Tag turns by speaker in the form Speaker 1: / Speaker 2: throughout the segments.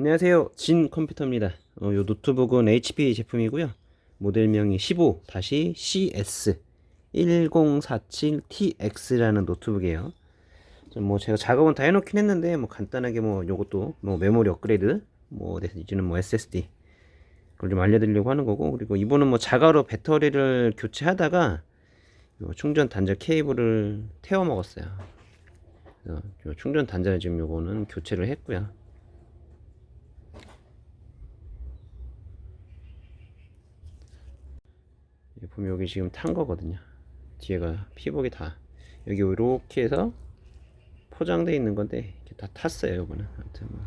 Speaker 1: 안녕하세요. 진 컴퓨터입니다. 어, 요 노트북은 HP 제품이고요. 모델명이 15-CS1047TX라는 노트북이에요. 좀뭐 제가 작업은 다 해놓긴 했는데 뭐 간단하게 뭐 요것도 뭐 메모리 업그레이드 뭐 이제는 뭐 SSD 그걸 좀 알려드리려고 하는 거고 그리고 이번은 뭐 자가로 배터리를 교체하다가 요 충전 단자 케이블을 태워 먹었어요. 충전 단자를 지금 요거는 교체를 했고요. 여기 보면 여기 지금 탄 거거든요. 뒤에가 피복이 다 여기 이렇게 해서 포장돼 있는 건데 이렇게 다 탔어요. 이거는 아무튼 뭐.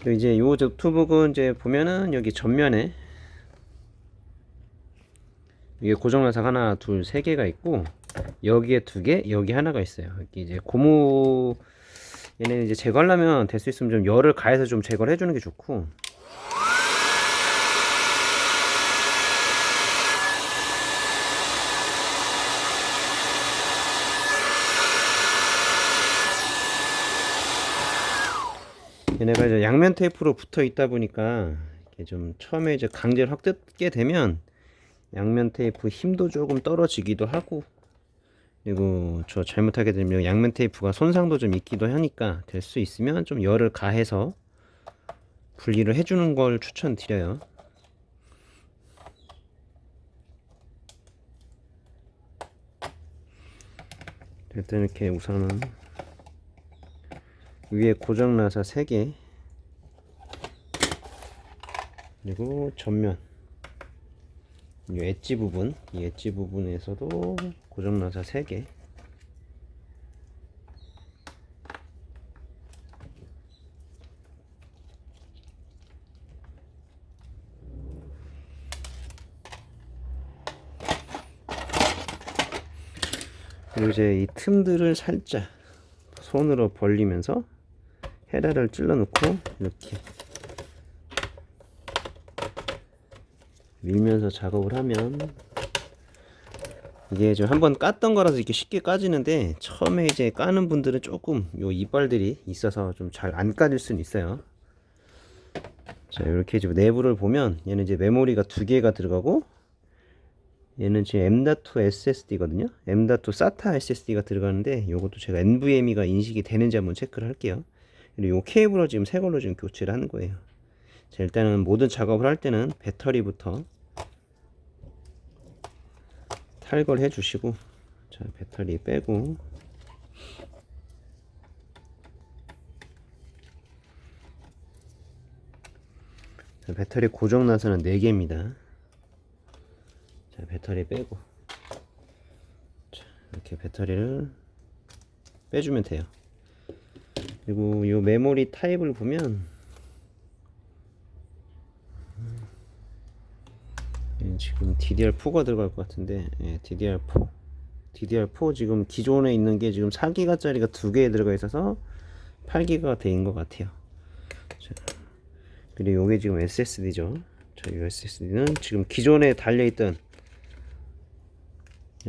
Speaker 1: 그리고 이제 요 노트북은 이제 보면은 여기 전면에 이게 고정라삭 하나, 둘, 세 개가 있고 여기에 두 개, 여기 하나가 있어요. 여기 이제 고무 얘는 이제 제거하려면 될 수 있으면 좀 열을 가해서 좀 제거를 해주는 게 좋고 얘네가 이제 양면 테이프로 붙어 있다 보니까 이게 좀 처음에 이제 강제로 확 뜯게 되면 양면 테이프 힘도 조금 떨어지기도 하고 그리고 저 잘못하게 되면 양면 테이프가 손상도 좀 있기도 하니까 될 수 있으면 좀 열을 가해서 분리를 해주는 걸 추천드려요. 일단 이렇게 우선은 위에 고정 나사 3개. 그리고 전면. 이 엣지 부분 이 엣지 부분에서도 고정 나사 3개. 그리고 이제 이 틈들을 살짝 손으로 벌리면서 헤라를 찔러 놓고 이렇게 밀면서 작업을 하면 이게 좀 한번 깠던 거라서 이렇게 쉽게 까지는데 처음에 이제 까는 분들은 조금 요 이빨들이 있어서 좀 잘 안 까질 수는 있어요. 자 이렇게 지금 내부를 보면 얘는 이제 메모리가 두 개가 들어가고 얘는 지금 M.2 SSD거든요. M.2 SATA SSD가 들어가는데 요것도 제가 NVMe가 인식이 되는지 한번 체크를 할게요. 그리고 요 케이블을 지금 새 걸로 지금 교체를 하는 거예요. 자, 일단은 모든 작업을 할 때는 배터리부터 탈거를 해주시고 자 배터리 빼고 자, 배터리 고정 나사는 4개입니다. 자 배터리 빼고 자, 이렇게 배터리를 빼주면 돼요. 그리고 이 메모리 타입을 보면 예, 지금 DDR4가 들어갈 것 같은데 예, DDR4 DDR4 지금 기존에 있는 게 지금 4기가짜리가 두 개 들어가 있어서 8기가 돼인 것 같아요. 자, 그리고 이게 지금 SSD죠. 자, 이 SSD는 지금 기존에 달려있던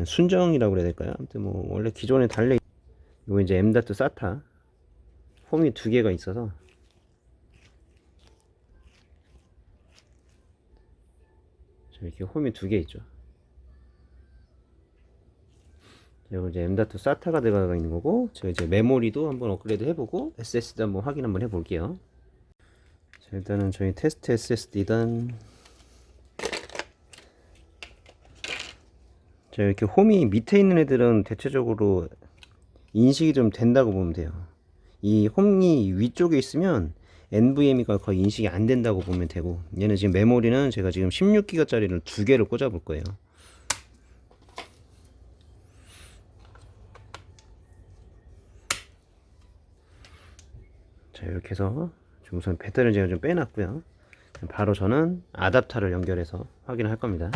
Speaker 1: 순정이라고 그래야 될까요? 아무튼 뭐 원래 기존에 달려 이거 이제 M.2 SATA 홈이 두 개가 있어서 자, 이렇게 홈이 두 개 있죠. 여기 이제 M.2 SATA가 들어가 있는 거고, 제가 이제 메모리도 한번 업그레이드 해보고, SSD 한번 확인 한번 해볼게요. 자, 일단은 저희 테스트 SSD단, 자, 이렇게 홈이 밑에 있는 애들은 대체적으로 인식이 좀 된다고 보면 돼요. 이 홈이 위쪽에 있으면 NVMe가 거의 인식이 안 된다고 보면 되고 얘는 지금 메모리는 제가 지금 16기가짜리를 두 개를 꽂아 볼 거예요. 자 이렇게 해서 지금 우선 배터리를 제가 좀 빼놨고요. 바로 저는 아답터를 연결해서 확인을 할 겁니다.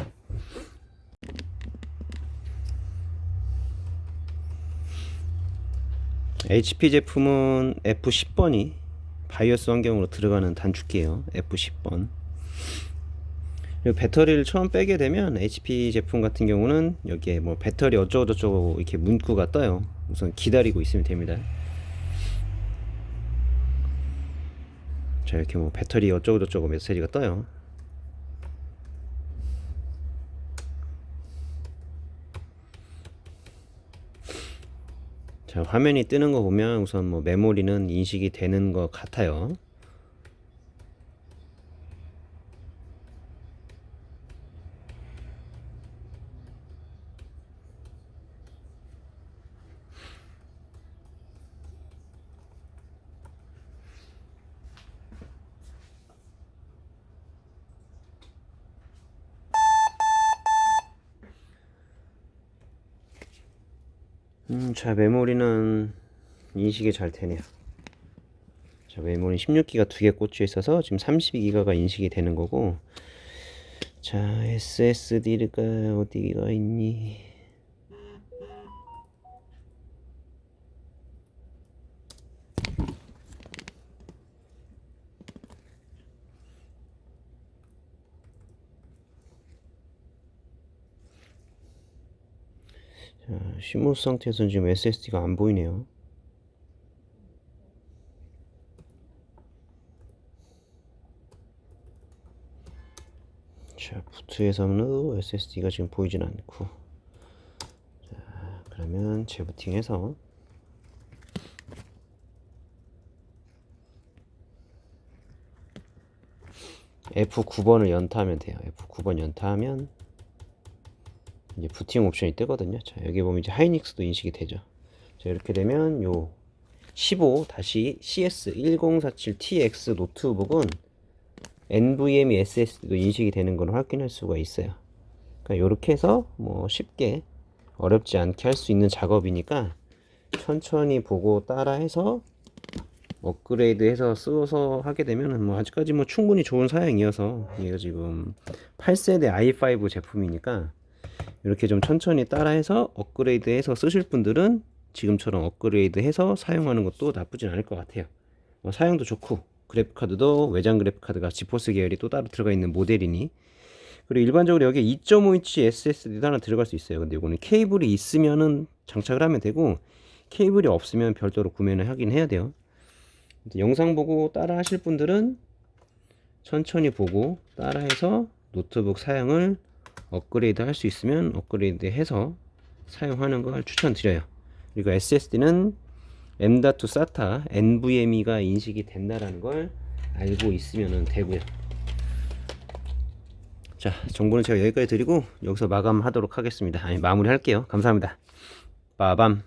Speaker 1: HP 제품은 F10번이 바이오스 환경으로 들어가는 단축키예요. F10번. 그리고 배터리를 처음 빼게 되면 HP 제품 같은 경우는 여기에 뭐 배터리 어쩌고 저쩌고 이렇게 문구가 떠요. 우선 기다리고 있으면 됩니다. 자 이렇게 뭐 배터리 어쩌고 저쩌고 메시지가 떠요. 자 화면이 뜨는 거 보면 우선 뭐 메모리는 인식이 되는 것 같아요. 음, 자 메모리는 인식이 잘 되네요. 자 메모리 16기가 두 개 꽂혀 있어서 지금 32기가가 인식이 되는 거고 자 SSD가 어디가 있니? 자, 시무스 상태에서는 지금 SSD가 안 보이네요. 자, 부트에서는 SSD가 지금 보이진 않고. 자, 그러면 재부팅해서 F9번을 연타하면 돼요. F9번 연타하면 이제 부팅 옵션이 뜨거든요. 자, 여기 보면 이제 하이닉스도 인식이 되죠. 자, 이렇게 되면 요 15-CS1047TX 노트북은 NVMe SSD도 인식이 되는 걸 확인할 수가 있어요. 그러니까 이렇게 해서 뭐 쉽게 어렵지 않게 할 수 있는 작업이니까 천천히 보고 따라해서 업그레이드해서 쓰어서 하게 되면은 뭐 아직까지 뭐 충분히 좋은 사양이어서 이거 지금 8세대 i5 제품이니까 이렇게 좀 천천히 따라해서 업그레이드해서 쓰실 분들은 지금처럼 업그레이드해서 사용하는 것도 나쁘진 않을 것 같아요. 뭐 사용도 좋고 그래픽카드도 외장 그래픽카드가 지포스 계열이 또 따로 들어가 있는 모델이니 그리고 일반적으로 여기에 2.5인치 SSD도 하나 들어갈 수 있어요. 근데 이거는 케이블이 있으면은 장착을 하면 되고 케이블이 없으면 별도로 구매를 하긴 해야 돼요. 영상 보고 따라 하실 분들은 천천히 보고 따라해서 노트북 사양을 업그레이드 할 수 있으면 업그레이드 해서 사용하는 걸 추천드려요. 그리고 SSD는 M.2 SATA NVMe가 인식이 된다라는 걸 알고 있으면 되고요. 자, 정보는 제가 여기까지 드리고 여기서 마감하도록 하겠습니다. 아니, 마무리할게요. 감사합니다. 빠밤.